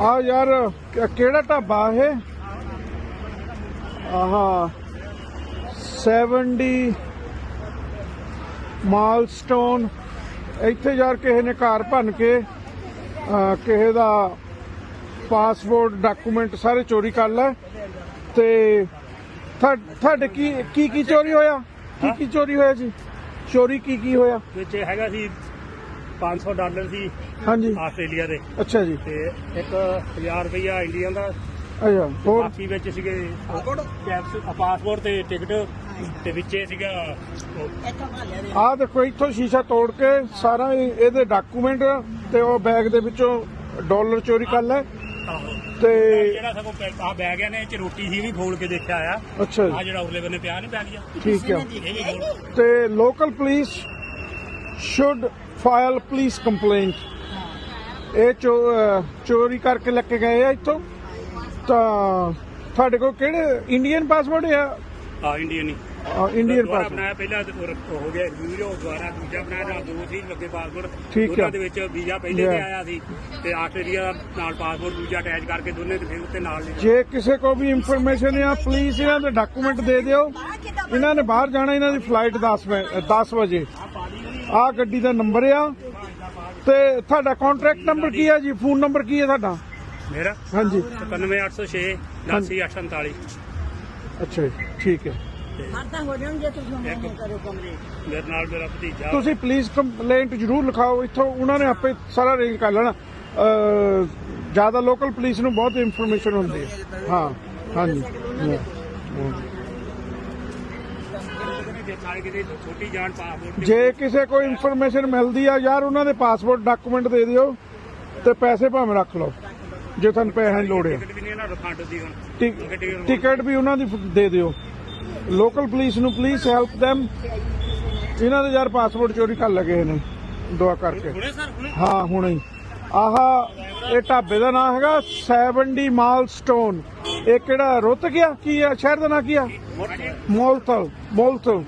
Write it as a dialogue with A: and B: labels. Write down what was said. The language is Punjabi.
A: ਆ ਯਾਰ ਕਿਹੜਾ ਢਾਬਾ ਇਹ? ਆਹਾ 70 ਮਾਲਸਟੋਨ ਇੱਥੇ ਯਾਰ ਕਿਸੇ ਨੇ ਘਰ ਭੰਨ ਕੇ ਕਿਸੇ ਦਾ ਪਾਸਪੋਰਟ ਡਾਕੂਮੈਂਟ ਸਾਰੇ ਚੋਰੀ ਕਰ ਲੈ ਤੇ ਤੁਹਾਡੇ ਕੀ ਕੀ ਕੀ ਚੋਰੀ ਹੋਇਆ? ਕੀ ਕੀ ਚੋਰੀ ਹੋਇਆ ਜੀ? ਚੋਰੀ ਕੀ ਕੀ ਹੋਇਆ?
B: ਵਿੱਚ ਹੈਗਾ ਸੀ 500 ਡਾਲਰ ਸੀ
A: ਹਾਂਜੀ।
B: ਆਸਟ੍ਰੇਲੀਆ ਦੇ।
A: ਅੱਛਾ ਜੀ।
B: ਤੇ ਇੱਕ 1000 ਰੁਪਇਆ ਇੰਡੀਅਨ ਦਾ।
A: ਅੱਛਾ ਹੋਰ?
B: ਬਾਕੀ ਵਿੱਚ ਸੀਗੇ ਕੈਪਸ ਪਾਸਪੋਰਟ ਤੇ ਟਿਕਟ ਤੇ ਵਿੱਚੇ ਸੀਗਾ ਉਹ।
A: ਆਹ ਦੇਖੋ ਇੱਥੋਂ ਸ਼ੀਸ਼ਾ ਤੋੜ ਕੇ ਸਾਰਾ ਇਹ- ਇਹਦੇ ਡਾਕੂਮੈਂਟ ਤੇ ਉਹ ਬੈਗ ਦੇ ਵਿੱਚੋਂ ਡਾਲਰ ਚੋਰੀ ਕਰ ਲੈ
B: ਆਹੋ।
A: ਤੇ
B: ਜਿਹੜਾ ਸਗੋਂ ਆ ਬੈਗ ਆ ਨੇ ਇਹ ਚ ਰੋਟੀ ਸੀ ਵੀ ਖੋਲ ਕੇ ਦੇਖਿਆ ਆ।
A: ਅੱਛਾ
B: ਆ
A: ਜੀ
B: ਜਿਹੜਾ ਉਰਲੇ ਬੰਨੇ ਪਿਆ ਨਹੀਂ ਬੈਗ ਜਿਹਾ।
A: ਠੀਕ ਹੈ
B: ਇਹ ਵੀ ਖੋਲ।
A: ਤੇ local police should file police complaint. ਇਹ ਚੋਰੀ ਕਰਕੇ ਲੈ ਕੇ ਗਏ ਆ ਇੱਥੋਂ। ਤਾਂ ਤੁਹਾਡੇ ਕੋਲ ਕਿਹੜੇ ਇੰਡੀਅਨ ਪਾਸਪੋਰਟ ਆ?
B: ਆ ਇੰਡੀਅਨ ਹੀ।
A: ਇੰਡੀਅਨ
B: ਦੁਬਾਰਾ
A: ਪਾਸਪੋਰਟ
B: ਬਣਾਇਆ ਪਹਿਲਾਂ ਤੇ ਹੋ ਗਿਆ ਰਿਵਿਊ ਹੋ ਦੁਬਾਰਾ ਦੂਜਾ ਬਣਾਇਆ ਨਾਲ ਦੋ ਸੀ ਲੱਗੇ ਪਾਸਪੋਰਟ
A: ਠੀਕ ਹੈ।
B: ਦੇ ਵਿੱਚ ਵੀਜ਼ਾ ਪਹਿਲੇ. ਤੇ ਆਇਆ ਸੀ ਤੇ ਆਸਟ੍ਰੇਲੀਆ ਦਾ ਨਾਲ ਪਾਸਪੋਰਟ ਦੂਜਾ ਅਟੈਚ ਕਰਕੇ ਦੋਨੇ ਤੇ ਫਿਰ ਉੱਤੇ ਨਾਲ ਲਿਖਿਆ
A: ਜੇ ਕਿਸੇ ਕੋ ਵੀ ਇਨਫੋਰਮੇਸ਼ਨ ਆ ਪਲੀਜ਼ ਇਹਨਾਂ ਦੇ ਡਾਕੂਮੈਂਟ ਦੇ ਦਿਓ। ਇਹਨਾਂ ਨੇ ਬਾਹਰ ਜਾਣਾ ਇਹਨਾਂ ਦੀ ਫਲਾਈਟ 10 ਵਜੇ 10 ਵਜੇ। ਆ ਗੱਡੀ ਦਾ ਨੰਬਰ ਆ ਤੇ ਤੁਹਾਡਾ ਕੰਟਰੈਕਟ ਨੰਬਰ ਕੀ ਹੈ ਜੀ? ਫੋਨ ਨੰਬਰ ਕੀ ਹੈ ਤੁਹਾਡਾ?
B: ਮੇਰਾ?
A: ਹਾਂਜੀ।
B: 91806 89848
A: ਅੱਛਾ ਜੀ ਠੀਕ ਹੈ।
C: ਮਰਦਾ ਹੋ ਜਾਣ ਜੇ ਤੁਸੀਂ ਉਹ ਕਰੋ ਕਮਰੇ।
B: ਮੇਰੇ ਨਾਲ ਮੇਰਾ ਭਤੀਜਾ।
A: ਤੁਸੀਂ ਪਲੀਜ਼ ਕੰਪਲੇਂਟ ਜ਼ਰੂਰ ਲਿਖਾਓ। ਇੱਥੋਂ ਉਹਨਾਂ ਨੇ ਆਪੇ ਸਾਰਾ ਅਰੇਂਜ ਕਰ ਲੈਣਾ। ਜ਼ਿਆਦਾ ਲੋਕਲ ਪੁਲਿਸ ਨੂੰ ਬਹੁਤ ਇਨਫੋਰਮੇਸ਼ਨ ਹੁੰਦੀ ਹੈ। ਹਾਂ ਹਾਂਜੀ ਹਾਂ।
B: ਨਾਲ ਕਿਤੇ ਛੋਟੀ ਜਾਨ ਪਾਸਪੋਰਟ
A: ਜੇ ਕਿਸੇ ਕੋਈ ਇਨਫੋਰਮੇਸ਼ਨ ਮਿਲਦੀ ਆ ਯਾਰ ਉਹਨਾਂ ਦੇ ਪਾਸਪੋਰਟ ਡਾਕੂਮੈਂਟ ਦੇ ਦਿਓ ਤੇ ਪੈਸੇ ਭਾਵੇਂ ਰੱਖ ਲਓ ਜੇ ਤੁਹਾਨੂੰ ਪੈਸਿਆਂ ਦੀ ਲੋੜ ਹੈ
B: ਟਿਕਟ ਵੀ
A: ਉਹਨਾਂ ਦੀ ਦੇ ਦਿਓ। ਲੋਕਲ ਪੁਲਿਸ ਨੂੰ ਪਲੀਜ਼ ਹੈਲਪ them ਇਹਨਾਂ ਦੇ ਯਾਰ ਪਾਸਪੋਰਟ ਚੋਰੀ ਕਰ ਲਗੇ ਨੇ ਦੁਆ ਕਰਕੇ। ਹਾਂ ਹੁਣੇ ਹੀ। ਆਹ ਇਹ ਢਾਬੇ ਦਾ ਨਾਮ ਹੈਗਾ 70 ਮਾਲਸਟੋਨ ਇਹ ਕਿਹੜਾ ਰੁੱਤ ਗਿਆ? ਕੀ ਆ ਸ਼ਹਿਰ ਦਾ ਨਾਂ ਕੀ ਆ? ਮੋਲਤਲ ਮੋਲਤਲ।